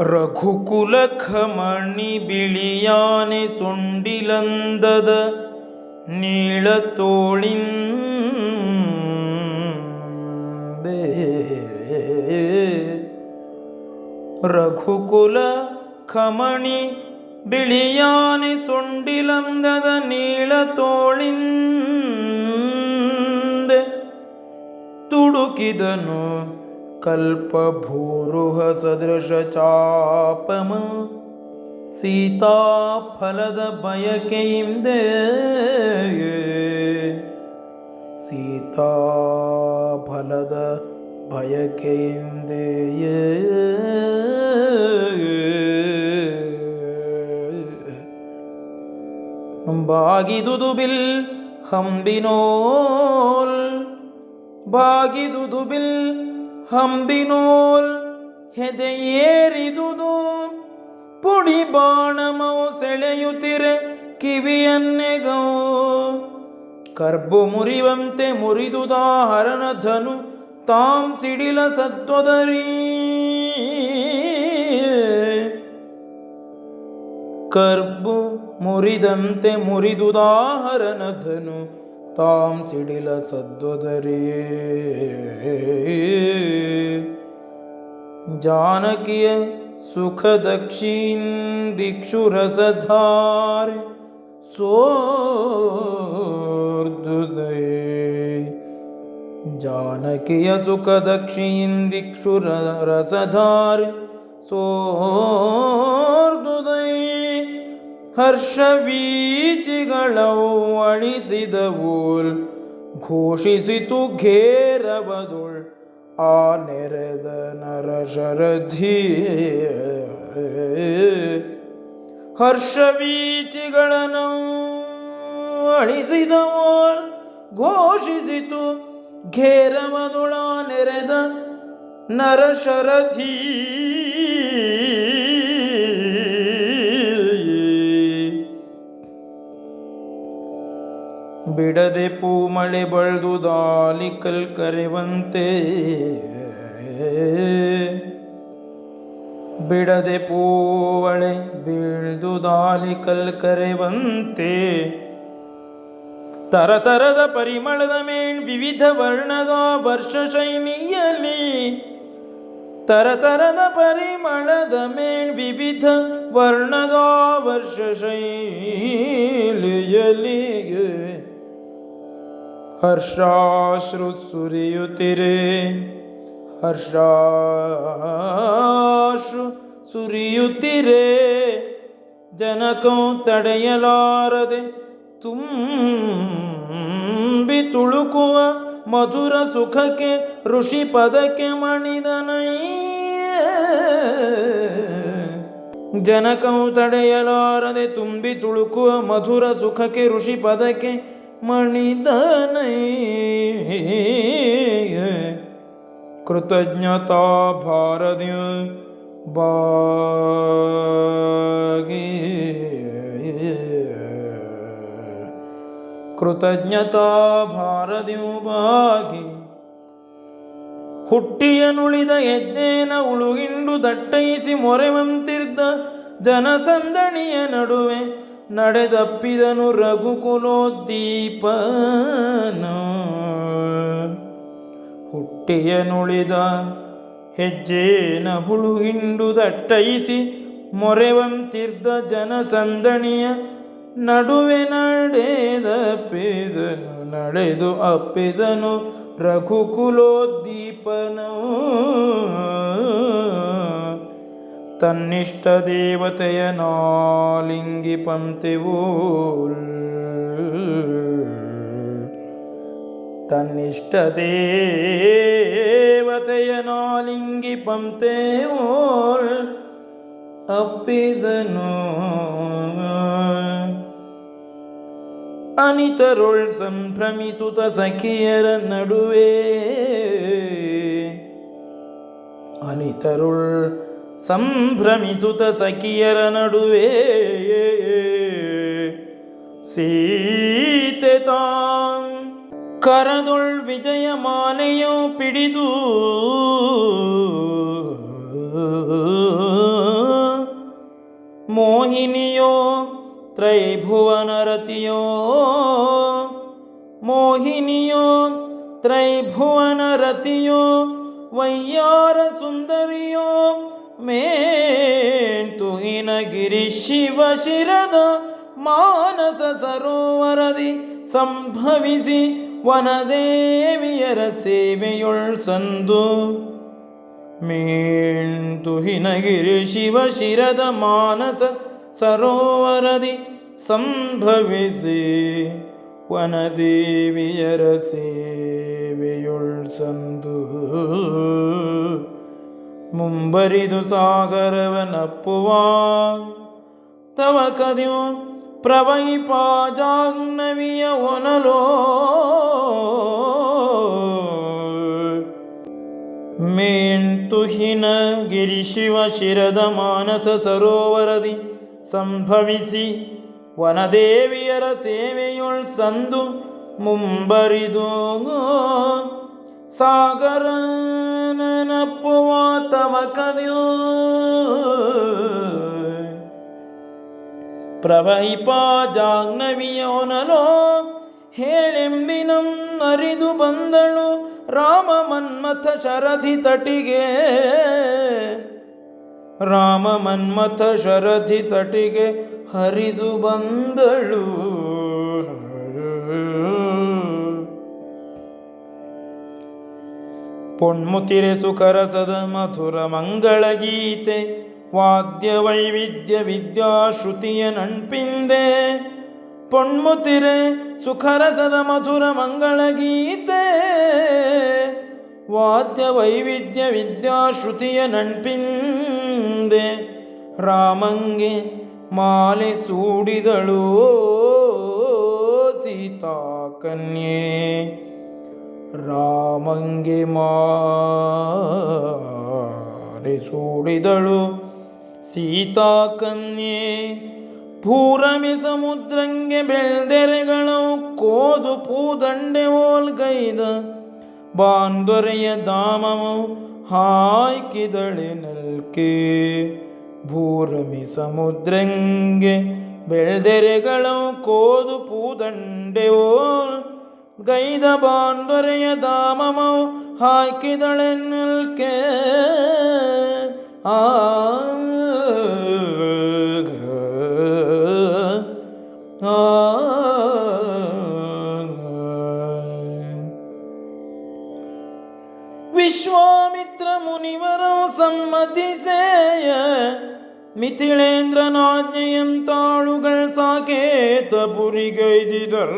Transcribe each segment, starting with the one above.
ರಘುಕುಲಖಮಣಿ ಬಿಳಿಯಾನೆ ಸೊಂಡಿಲಂದದ ನೀಳತೋಳಿಂದೆ. ರಘುಕುಲ ಖಮಣಿ ಬಿಳಿಯಾನೆ ಸೊಂಡಿಲಂದದ ನೀಳತೋಳಿಂದೆ. ತುಡುಕಿದನು कल्पभूरुह सदृशचापम् सीताफलदभयकैं देये सीताफलद भयकैं देये ഭാഗിതുതുബിൽ ഹംബിനോൽ ഭാഗിതുതുബിൽ ಹಂಬಿನೋಲ್ ಹೆದೆಯೇರಿದುದು. ಪುಡಿ ಬಾಣಮೌ ಸೆಳೆಯುತ್ತಿರೆ ಕಿವಿಯನ್ನೆಗೋ. ಕರ್ಬು ಮುರಿವಂತೆ ಮುರಿದುದಾಹರಣ ಧನು ತಾಂ ಸಿಡಿಲ ಸತ್ವದರೀ. ಕರ್ಬು ಮುರಿದಂತೆ ಮುರಿದುದಾಹರಣ ಧನು ತಾಂ ಸಿಡಿಲ ಸದ್ವದರೇ. ಜಾನಕಿಯ ಸುಖ ದಕ್ಷಿಣ ದಿಕ್ಷು ರಸಧಾರ ಸೋರ್ದುದಯೇ ಜಾನಕಿಯ ಸುಖ ದಕ್ಷಿಣ ದಿಕ್ಷು ರಸಧಾರ ಸೋರ್ದುದೈ ಹರ್ಷವೀಚಿಗಳವು ಅಳಿಸಿದವೋಲ್ ಘೋಷಿಸಿತು ಘೇರವದುಳ್ ಆ ನೆರೆದ ನರಶರಧಿ ಹರ್ಷವೀಚಿಗಳನ್ನು ಅಳಿಸಿದವೋಲ್ ಘೋಷಿಸಿತು ಘೇರವದುಳ ನೆರೆದ ನರಶರಧಿ ಬಿಡದೆ ಪೂಮಳೆ ಬಳ್ದುದಾಲಿ ಕಲ್ ಕರೆವಂತೆ ಬಿಡದೆ ಪೂವಳೆ ಬೀಳ್ದುದಾಲಿ ಕಲ್ ಕರೆವಂತೆ ತರತರದ ಪರಿಮಳದ ಮೇಣ್ ವಿವಿಧ ವರ್ಣದ ವರ್ಷ ಶೈಲಿಯಲ್ಲಿ ತರತರದ ಪರಿಮಳದ ಮೇಣ್ ವಿವಿಧ ವರ್ಣದ ವರ್ಷ ಶೈಲಿಯಲ್ಲಿ ಹರ್ಷಾಶ್ರು ಸುರಿಯುತ್ತಿರೆ ಹರ್ಷಾಶ್ರು ಸುರಿಯುತ್ತಿರೆ. ಜನಕಂ ತಡೆಯಲಾರದೆ ತುಂಬಿ ತುಳುಕುವ ಮಧುರ ಸುಖಕ್ಕೆ, ಋಷಿ ಪದಕ್ಕೆ ಮಣಿದನೈ ಜನಕವು ತಡೆಯಲಾರದೆ ತುಂಬಿ ತುಳುಕುವ ಮಧುರ ಸುಖಕ್ಕೆ, ಋಷಿ ಪದಕ್ಕೆ ಮಣಿದನೈ ಕೃತಜ್ಞತಾ ಭಾರದಿ ಬಾಗಿ ಕೃತಜ್ಞತಾ ಭಾರದಿಯು ಬಾಗಿ ಹುಟ್ಟಿಯನುಳಿದ ಹೆಜ್ಜೆನ ಉಳುಗಿಂಡು ದಟ್ಟೈಸಿ ಮೊರೆವಂತಿರ್ದ ಜನಸಂದಣಿಯ ನಡುವೆ ನಡೆದಪ್ಪಿದನು ರಘುಕುಲೋದ್ದೀಪನು. ಹುಟ್ಟಿಯನುಳಿದ ಹೆಜ್ಜೇನ ಹುಳು ಹಿಂಡು ದಟ್ಟೈಸಿ ಮೊರೆವಂತಿರ್ದ ಜನಸಂದಣಿಯ ನಡುವೆ ನಡೆದಪ್ಪಿದನು ನಡೆದು ಅಪ್ಪಿದನು ರಘುಕುಲೋದ್ದೀಪನು. ತನ್ನಿಷ್ಟ ದೇವತೆಯ ನಾಲಿಂಗಿ ಪಂತೆವೋಲ್ ತನ್ನಿಷ್ಟ ದೇವತೆಯ ನಾಲಿಂಗಿ ಪಂತೆವೋಲ್ ಅಪ್ಪಿದನು. ಅನಿತರುಳ್ ಸಂಭ್ರಮಿಸುತ್ತ ಸಖಿಯರ ನಡುವೆ ಅನಿತರುಳ್ ಸಂಭ್ರಮಿಸುತ್ತ ಸಖಿಯರ ನಡುವೆ ಸೀತೆ ತಾಂ ಕರದೊಳ್ ವಿಜಯ ಮಾಲೆಯೋ ಪಿಡಿದು ಮೋಹಿನಿಯೋ ತ್ರೈಭುವನರತಿಯೋ ಮೋಹಿನಿಯೋ ತ್ರೈಭುವನರತಿಯೋ ವಯ್ಯಾರ ಸುಂದರಿಯೋ ಮೇಂತುಹಿನಗಿರಿ ಶಿವ ಶಿರದ ಮಾನಸ ಸರೋವರದಿ ಸಂಭವಿಸಿ ವನದೇವಿಯರ ಸೇವೆಯೊಳ್ ಸಂದು. ಮೇಣ್ತುಹಿನಗಿರಿ ಶಿವ ಶಿರದ ಮಾನಸ ಸರೋವರದಿ ಸಂಭವಿಸಿ ವನದೇವಿಯರ ಸೇವೆಯೊಳ್ ಸಂದು. ಮುಂಬರಿದು ಸಾಗರವನಪ್ಪುವ ತವ ಕದಿಯು ಪ್ರವೈಪಾಜಾಗ್ನವಿಯ ಒನಲೋ. ಮೇಣ್ತುಹಿನ ಗಿರಿ ಶಿವ ಶಿರದ ಮಾನಸ ಸರೋವರದಿ ಸಂಭವಿಸಿ ವನದೇವಿಯರ ಸೇವೆಯೊಳ್ ಸಂದು ಮುಂಬರಿದು. ಸಾಗರ ನೆನಪುವ ತವ ಕದಿಯೋ. ಪ್ರವಹಿಪ ಜಾಹ್ನವಿಯೋನಲೋ, ಹೇಳೆಂಬಿನಂ ಅರಿದು ಬಂದಳು ರಾಮ ಮನ್ಮಥ ಶರಧಿ ತಟಿಗೆ. ರಾಮ ಮನ್ಮಥ ಶರಧಿ ತಟಿಗೆ ಹರಿದು ಬಂದಳು. ಪೊಣ್ಮುತಿರೆ ಸುಖರಸದ ಮಧುರ ಮಂಗಳ ಗೀತೆ ವಾದ್ಯ ವೈವಿಧ್ಯ ವಿದ್ಯಾಶ್ರುತಿಯ ನಣ್ಪಿಂದೆ ಪೊಣ್ಮುತಿರೆ ಸುಖರಸದ ಮಧುರ ಮಂಗಳ ಗೀತೆ ವಾದ್ಯ ವೈವಿಧ್ಯ ವಿದ್ಯಾಶ್ರುತಿಯ ನಣ್ಪಿಂದೆ ರಾಮಂಗೆ ಮಾಲೆ ಸೂಡಿದಳು ಸೀತಾ ಕನ್ಯೆ ರಾಮಂಗೆ ಮಾಲೆ ಸೂಡಿದಳು ಸೀತಾ ಕನ್ಯೆ ಪೂರಮಿ ಸಮುದ್ರಂಗೆ ಬೆಳ್ದೆರೆಗಳು, ಕೋದು ಪೂದಂಡೆ ಓಲ್ಗೈದ ಬಾಂದೊರೆಯ ದಾಮವು ಹಾಯ್ಕಿದಳೆ ನಲ್ಕೆ. ಭೂರಮಿ ಸಮುದ್ರಂಗೆ ಬೆಳ್ದೆರೆಗಳು, ಕೋದು ಪೂದಂಡೆ ಓಲ್ ಗೈದ ಬಾಂದೊರೆಯ ದಾಮವು ಹಾಕಿದಳೆ ನಲ್ಕೆ ಆ ಆ ವಿಶ್ವಾಮಿತ್ರ ಮುನಿವರ ಸಮ್ಮತಿಸೇಯ ಮಿಥಿಳೇಂದ್ರನಾಜ್ಞೆಯಂ ತಾಳುಗಳ್ ಸಾಕೇತ ಪುರಿಗೈದಿದರ್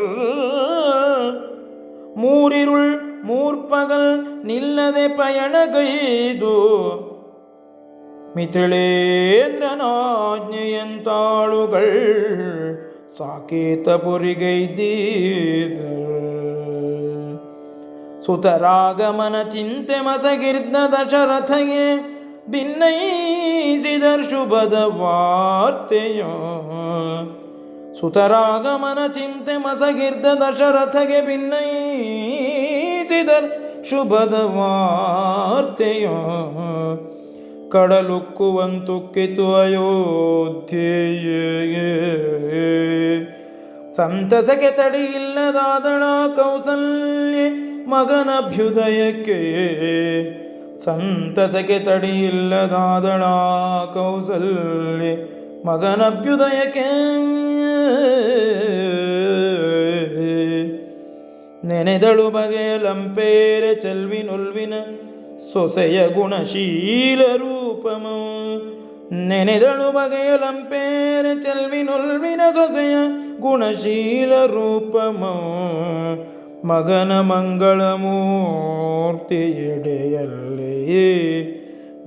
ಮೂರಿರುಳ್ ಮೂರ್ಪಗಲ್ ನಿಲ್ಲದೆ ಪಯಣಗೈದು. ಮಿಥಿಳೇಂದ್ರನಾಜ್ಞೆಯಂತಾಳುಗಳ್ ಸಾಕೇತ ಪುರಿಗೈದಿದ ಸುತರಾಗಮನ ಚಿಂತೆ ಮಸಗಿರ್ದ ದಶರಥಗೆ ಭಿನ್ನೈಸಿದರ್ ಶುಭದ ವಾರ್ತೆಯ. ಸುತರಾಗಮನ ಚಿಂತೆ ಮಸಗಿರ್ದ ದಶರಥಗೆ ಭಿನ್ನೈಸಿದರ್ ಶುಭದ ವಾರ್ತೆಯ. ಕಡಲುಕ್ಕುವಂತುಕ್ಕಿತು ಅಯೋಧ್ಯೆಯೇ. ಸಂತಸಕ್ಕೆ ತಡಿ ಕೌಸಲ್ಯೆ ಮಗನಭ್ಯುದಯಕ್ಕೆ ಸಂತಸಕ್ಕೆ ತಡಿ ಇಲ್ಲದಾದಳ ಕೌಸಲ್ಯ ಮಗನಭ್ಯುದಯಕ್ಕೆ ನೆನೆದಳು ಬಗೆಯ ಲಂಪೇರೆ ಚೆಲ್ವಿನೊಲ್ವಿನ ಸೊಸೆಯ ಗುಣಶೀಲ ರೂಪಮ. ನೆನೆದಳು ಬಗೆಯ ಲಂಪೇರೆ ಚೆಲ್ವಿನೊಲ್ವಿನ ಸೊಸೆಯ ಗುಣಶೀಲ ರೂಪಮ. ಮಗನ ಮಂಗಳ ಮೂರ್ತಿಯೆಡೆಯಲ್ಲಿ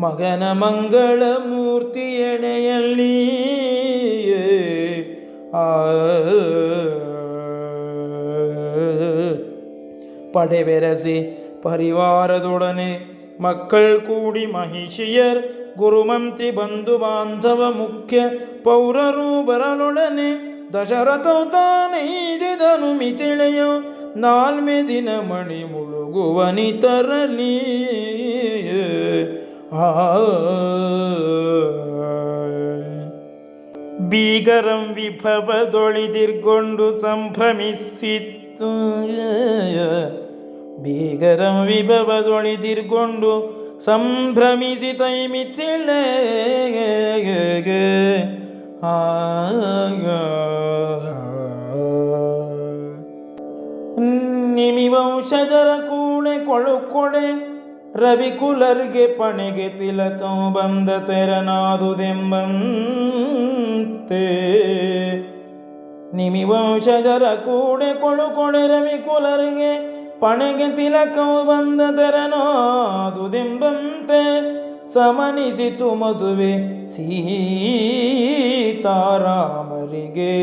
ಮಗನ ಮಂಗಳ ಮೂರ್ತಿ ಎಣೆಯಲ್ಲಿ ಪಡೆ ಬೆರೆಸಿ ಪರಿವಾರದೊಡನೆ ಮಕ್ಕಳ್ ಕೂಡಿ ಮಹಿಷಿಯರ್ ಗುರುಮಂತಿ ಬಂಧು ಬಾಂಧವ ಮುಖ್ಯ ಪೌರರು ಬರಲೊಡನೆ ದಶರಥವು ತಾನೈದಿದನು ಮಿತಿಳೆಯ ನಾಲ್ಮೆ ಬೀಗರಂ ವಿಭವದೊಳಿದಿರ್ಗೊಂಡು ಸಂಭ್ರಮಿಸಿತ್ತು. ಬೀಗರಂ ವಿಭವದೊಳಿದಿರ್ಗೊಂಡು ಸಂಭ್ರಮಿಸಿ ತೈಮಿತಿಳೆ. ನಿಮಿವಂಶಜರ ಕೂಣೆ ಕೊಳು ಕೊಡೆ. ರವಿಕುಲರ್ಗೆ ಪಣೆಗೆ ತಿಲಕಂ ಬಂದ ತೆರನಾದುದೆಂಬಂತೆ. ನಿಮಿವಂಶಜರ ಕೂಡೆ ಕೊಡು ಕೊಡೆ ರವಿಕುಲರಿಗೆ ಪಣೆಗೆ ತಿಲಕವು ಬಂದ ತೆರನಾದುದೆಂಬಂತೆ. ಸಮನಿಸಿತು ಮದುವೆ ಸೀತಾರಾಮರಿಗೆ.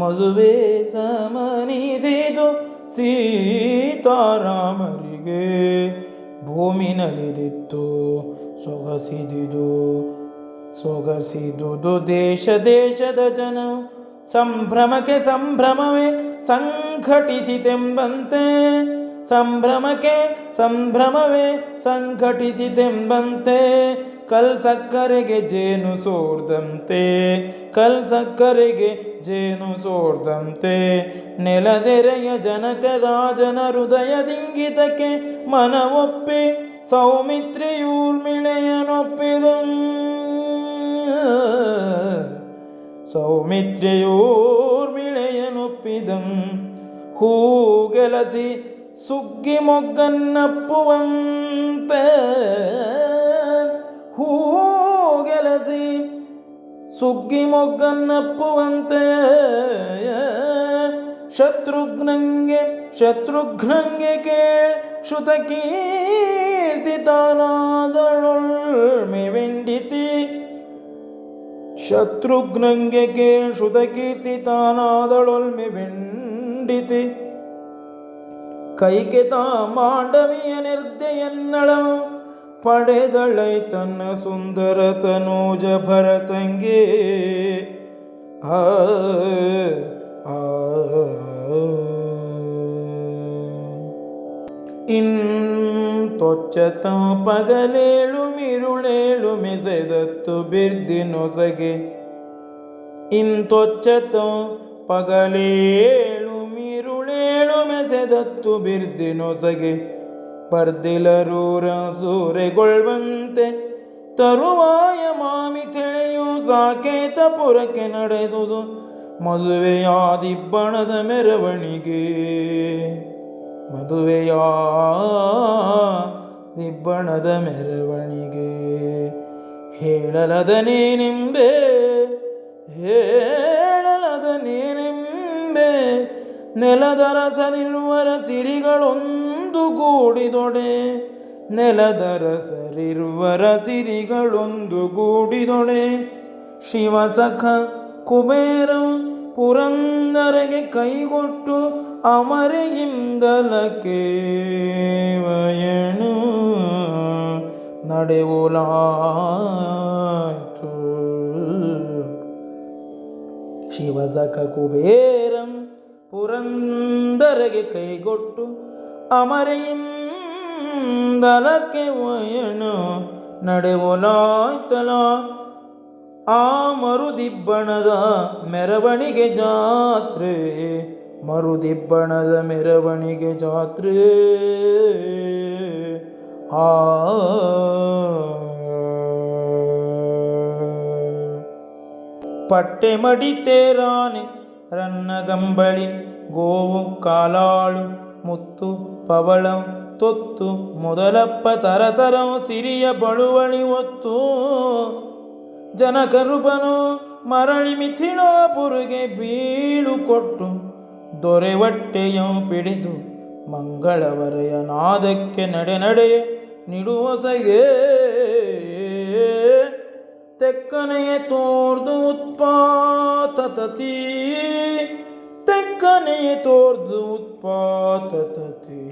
ಮದುವೆ ಸಮನಿಸಿತು ಸೀತಾರಾಮರಿಗೆ. ಭೂಮಿ ನಲಿದಿತ್ತು ಸೊಗಸಿದುದು ಸೊಗಸಿದುದು ದೇಶ, ದೇಶದ ಜನ ಸಂಭ್ರಮಕ್ಕೆ ಸಂಭ್ರಮವೇ ಸಂಘಟಿಸಿತೆಂಬಂತೆ. ಸಂಭ್ರಮಕ್ಕೆ ಸಂಭ್ರಮವೇ ಸಂಘಟಿಸಿತೆಂಬಂತೆ. ಕಲ್ ಸಕ್ಕರೆಗೆ ಜೇನು ಸೋರ್ದಂತೆ ಕಲ್ ಸಕ್ಕರೆಗೆ ಜೇನು ಸೋರ್ದಂತೆ ನೆಲದೆರೆಯ ಜನಕ ರಾಜನ ಹೃದಯದಿಂಗಿತಕ್ಕೆ ಮನವೊಪ್ಪಿ ಸೌಮಿತ್ರಿಯೂರ್ಮಿಳೆಯನೊಪ್ಪಿದ ಸೌಮಿತ್ರಿಯೂರ್ಮಿಳೆಯನೊಪ್ಪಿದಂ ಹೂಗೆಲಸಿ ಸುಗ್ಗಿ ಮೊಗ್ಗನ್ನಪ್ಪುವಂತೆ ಸುಗ್ಗಿ ಮೊಗ್ಗನ್ನಪ್ಪುವಂತೆ. ಶತ್ರುಘ್ನಂಗೆ ಶತ್ರುಘ್ನಂಗೆ ಕೇ ಶ್ರುತಕೀರ್ತಿ ತಾನಾದಳೊಳ್ಮೆ ವೆಂಡಿತಿ. ಶತ್ರುಘ್ನಂಗೆ ಕೇ ಶ್ರುತಕೀರ್ತಿ ತಾನಾದಳೊಳ್ಮೆ ವೆಂಡಿತಿ. ಕೈಕೆ ತಾ ಮಾಂಡವಿಯ ನಿರ್ದೆಯನ್ನಳವು ಪಡೆದಳೈ ತನ್ನ ಸುಂದರ ತನೂಜ ಭರತಂಗೆ. ಆ ಆ. ಇಂತೊಚ್ಚತ ಪಗಲೇಳು ಮಿರುಳೇಳು, ಮೆಸೆದತ್ತು ಬಿರ್ದಿ ನೊಸಗೆ. ಇಂತೊಚ್ಚತ ಪಗಲೇಳು ಮಿರುಳೇಳು, ಮೆಸೆದತ್ತು ಬಿರ್ದಿ ನೊಸಗೆ. ಬರ್ದಿಲರೂರ ಸೂರೆಗೊಳ್ಳುವಂತೆ ತರುವಾಯ ಮಾಮಿ ತಿಳಿಯು ಸಾಕೇತ ಪುರಕ್ಕೆ ನಡೆದುದು ಮದುವೆಯಾದಿಬ್ಬಣದ ಮೆರವಣಿಗೆ. ಮದುವೆಯ ದಿಬ್ಬಣದ ಮೆರವಣಿಗೆ. ಹೇಳಲದ ನೀನೆಂಬೆ ಹೇಳಲದ ನೀನೆಂಬೆ ರಸ ಸರಿರುವರ ಸಿರಿಗಳೊಂದು ಗೂಡಿದೊಡೆ. ನೆಲದರ ಸರಿರುವರ ಸಿರಿಗಳೊಂದು ಗೂಡಿದೊಡೆ. ಶಿವಸಖ ಕುಬೇರ ಪುರಂದರೆಗೆ ಕೈಗೊಟ್ಟು ಅಮರೆಯಿಂದಲಕ್ಕೆ ವಯಣು ನಡೆವುಲಾಯ್ತು. ಶಿವಸಖ ಕುಬೇರಂ ಪುರಂದರೆಗೆ ಕೈಗೊಟ್ಟು ಅಮರೆಯಿಂದಲಕ್ಕೆ ವಯಣು ನಡೆವಲಾಯ್ತಲ, ಆ ಮರುದಿಬ್ಬಣದ ಮೆರವಣಿಗೆ ಜಾತ್ರೆ, ಮರುದಿಬ್ಬಣದ ಮೆರವಣಿಗೆ ಜಾತ್ರೆ. ಆ ಪಟ್ಟೆ ಮಡಿತೇರಾನೆ ರನ್ನಗಂಬಳಿ ಗೋವು ಕಾಲಾಳು ಮುತ್ತು ಪವಳಂ ತೊತ್ತು ಮೊದಲಪ್ಪ ತರತರಂ ಸಿರಿಯ ಬಳುವಳಿ ಒತ್ತು ಜನಕರುಬನು ಮರಳಿ ಮಿಥಿಳಾಪುರಿಗೆ ಬೀಳು ಕೊಟ್ಟು ದೊರೆ ಹೊಟ್ಟೆಯಂ ಪಿಡಿದು ಮಂಗಳವರೆಯ ನಾದಕ್ಕೆ ನಡೆ ನಡೆ ನಿಡುವಸಗೆ. ತೆಕ್ಕನೆಯ ತೋರ್ದು ಉತ್ಪಾತತತಿ ತೆಕ್ಕನೆಯ ತೋರ್ದು ಉತ್ಪಾತತತಿ